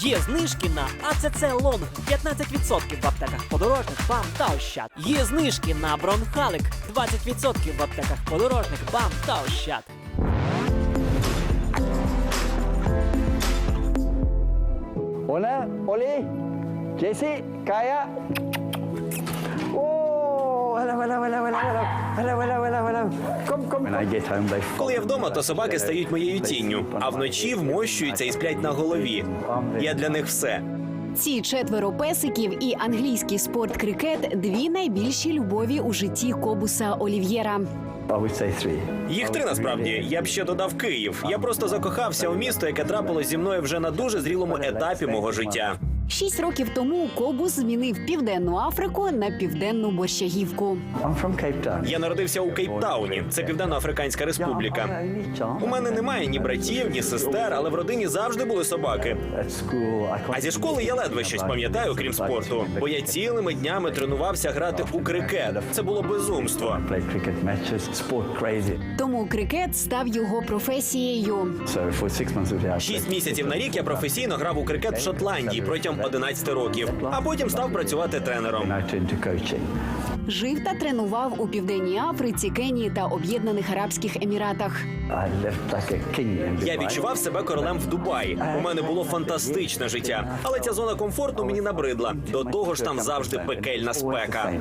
Є знижки на АЦЦ Лонг 15% в аптеках подорожник, БАМ та Ощад. Є знижки на Бронхалик 20% в аптеках подорожник, БАМ та Ощад. Oli, Jesse, Kaya. Oh, hello, hello, hello, hello, hello, Коли я вдома, то собаки стають моєю тінню, а вночі вмощуються і сплять на голові. Я для них все. Ці четверо песиків і англійський спорт крикет дві найбільші любові у житті Кобуса Олів'єра. Їх три насправді. Я б ще додав Київ. Я просто закохався у місто, яке трапилось зі мною вже на дуже зрілому етапі мого життя. Шість років тому Кобус змінив південну Африку на південну борщагівку. Я народився у Кейптауні. Це Південно-Африканська Республіка. У мене немає ні братів, ні сестер, але в родині завжди були собаки. А зі школи я ледве щось пам'ятаю, крім спорту, бо я цілими днями тренувався грати у крикет. Це було безумство. Тому крикет став його професією. Шість місяців на рік я професійно грав у крикет в Шотландії протягом 11 років, а потім став працювати тренером. Жив та тренував у південній Африці, Кенії та Об'єднаних Арабських Еміратах. Я відчував себе королем в Дубаї. У мене було фантастичне життя, але ця зона комфорту мені набридла. До того ж, там завжди пекельна спека.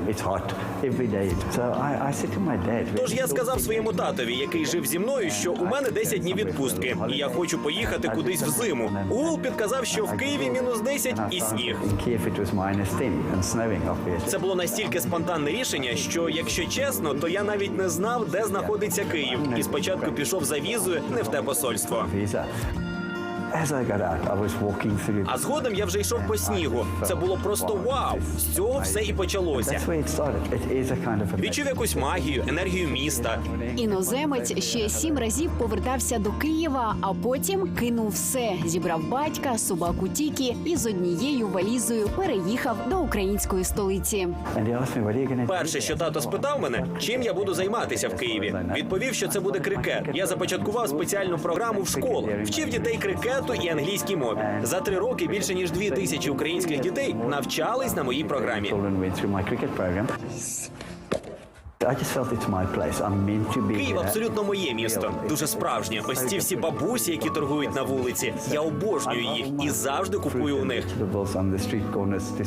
Тож я сказав своєму татові, який жив зі мною, що у мене 10 днів відпустки, і я хочу поїхати кудись в зиму. Уол підказав, що в Києві мінус 10 і сніг. In Kiev it was minus 10 and snowing obviously. Це було настільки спонтанне рішення, що, якщо чесно, то я навіть не знав, де знаходиться Київ, і спочатку пішов за візою не в те посольство. А згодом я вже йшов по снігу. Це було просто вау. З цього все і почалося. That's where it started. It is a kind of a Відчув якусь магію, енергію міста. Іноземець ще сім разів повертався до Києва, а потім кинув все. Зібрав батька, собаку Тікі і з однією валізою переїхав до української столиці. Перше, що тато спитав мене, чим я буду займатися в Києві. Відповів, що це буде крикет. Я започаткував спеціальну програму в школах, вчив дітей інтелекту і англійській мові. За три роки більше ніж дві тисячі українських дітей навчались на моїй програмі. Київ абсолютно моє місто. Дуже справжнє. Ось ці всі бабусі, які торгують на вулиці. Я обожнюю їх і завжди купую у них.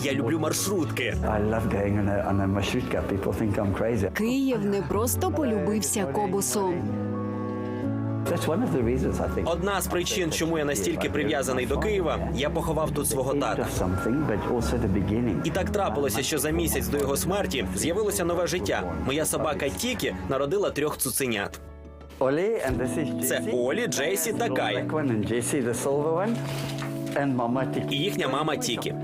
Я люблю маршрутки. Київ не просто полюбився кобусом. Одна з причин, чому я настільки прив'язаний до Києва, я поховав тут свого тата. І так трапилося, що за місяць до його смерті з'явилося нове життя. Моя собака Тікі народила трьох цуценят. Це Олі, Джейсі та Кай. І їхня мама Тікі.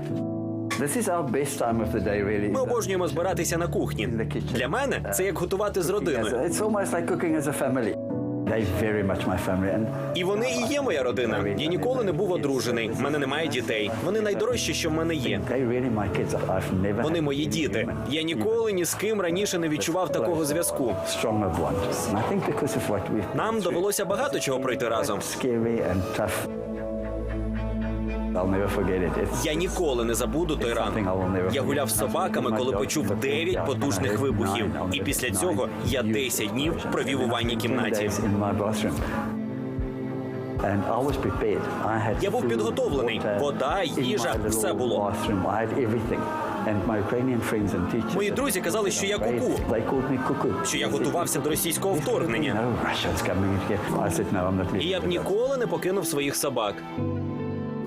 Ми обожнюємо збиратися на кухні. Для мене це як готувати з родиною. І вони і є моя родина. Я ніколи не був одружений. В мене немає дітей. Вони найдорожчі, що в мене є. Вони мої діти. Я ніколи ні з ким раніше не відчував такого зв'язку. Нам довелося багато чого пройти разом. Я ніколи не забуду той ранок. Я гуляв з собаками, коли почув дев'ять потужних вибухів. І після цього я 10 днів провів у ванній кімнаті. Я був підготовлений. Вода, їжа, все було. Мої друзі казали, що я куку. що я готувався до російського вторгнення. І я б ніколи не покинув своїх собак.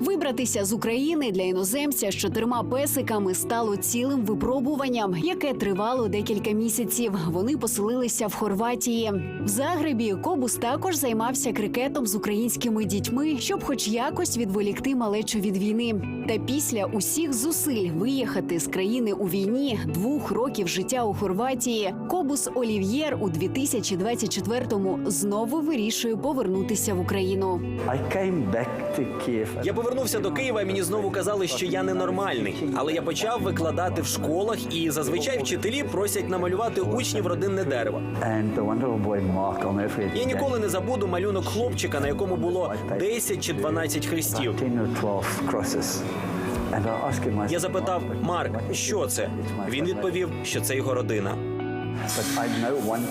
Вибратися з України для іноземця з чотирма песиками стало цілим випробуванням, яке тривало декілька місяців. Вони поселилися в Хорватії. В Загребі Кобус також займався крикетом з українськими дітьми, щоб хоч якось відволікти малечу від війни. Та після усіх зусиль виїхати з країни у війні, двох років життя у Хорватії, Кобус Олів'єр у 2024-му знову вирішує повернутися в Україну. I came back to Kiev. Я повернувся повернувся до Києва, мені знову казали, що я ненормальний. Але я почав викладати в школах, і зазвичай вчителі просять намалювати учнів родинне дерево. Я ніколи не забуду малюнок хлопчика, на якому було 10 чи 12 хрестів. 10 or 12 crosses. And I asked him, I Я запитав Марк, що це? Він відповів, що це його родина.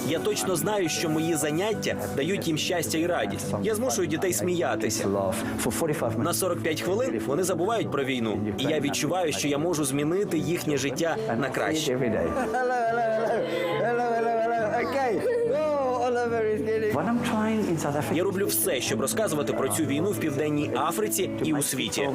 Я точно знаю, що мої заняття дають їм щастя і радість. Я змушую дітей сміятися. to laugh. For 45 На 45 хвилин вони забувають про війну, і я відчуваю, що я можу змінити їхнє життя на краще. Я роблю все, щоб розказувати про цю війну в південній Африці і у світі.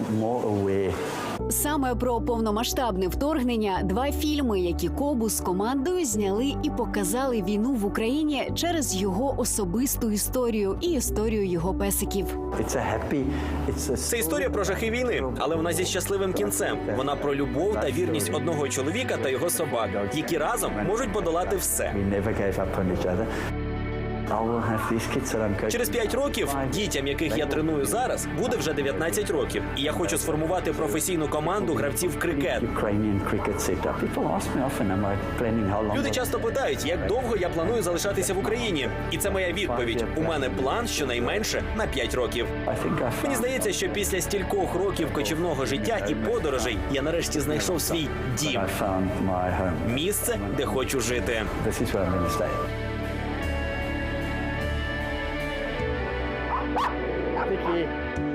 Саме про повномасштабне вторгнення два фільми, які Кобу з командою зняли і показали війну в Україні через його особисту історію і історію його песиків. Це історія про жахи війни, але вона зі щасливим кінцем. Вона про любов та вірність одного чоловіка та його собак, які разом можуть подолати все. Через 5 років дітям, яких я треную зараз, буде вже 19 років, і я хочу сформувати професійну команду гравців крикет. Люди часто питають, як довго я планую залишатися в Україні, і це моя відповідь. У мене план щонайменше на 5 років. Мені здається, що після стількох років кочівного життя і подорожей я нарешті знайшов свій дім, місце, де хочу жити. พิ